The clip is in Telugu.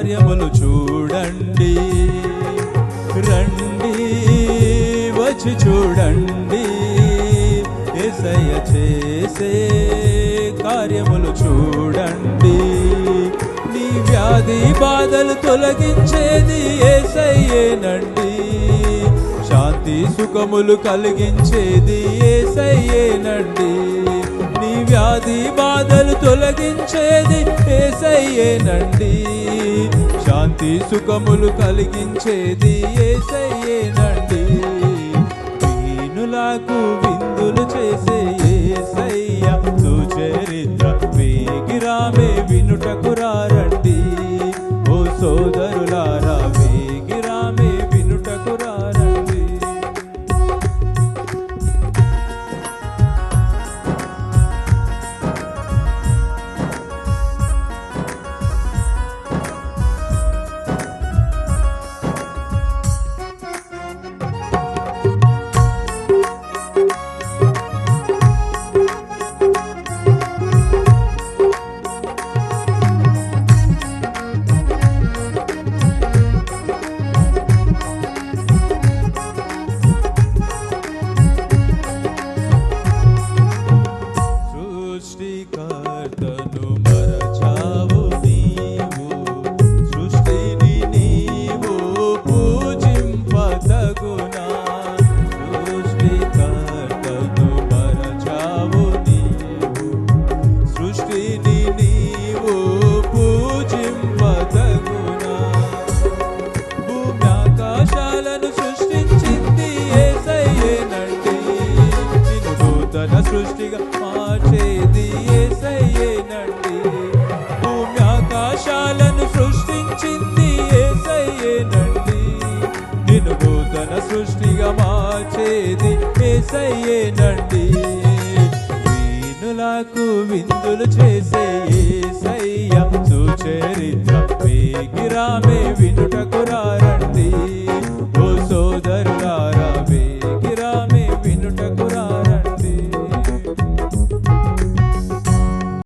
కార్యములు చూడండి. రండి వచ్చి చూడండి. ఏసయ్య చేసే కార్యములు చూడండి. నీ వ్యాధి బాధలు తొలగించేది ఏసయ్యేనండి. శాంతి సుఖములు కలిగించేది ఏసయ్యేనండి. వ్యాధి బాధలు తొలగించేది ఏసయ్యేనండి శాంతి సుఖములు కలిగించేది ఏసయ్యేనండి వీణులకు విందులు చేసే ఏసయ్య సుచరిత్ర వేగిరామే వినుటకు రారండి. ఓ సోదరులు సృష్టిగా మార్చేది ఏసయ్యేనండి ఆకాశాలను సృష్టించింది ఏసయ్యేనండి నిన్ను నూతన సృష్టిగా మార్చేది ఏసయ్యేనండి వీణులకు విందులు చేసే ఏసయ్య సుచరిత్ర వేగిరామే వినుటకురా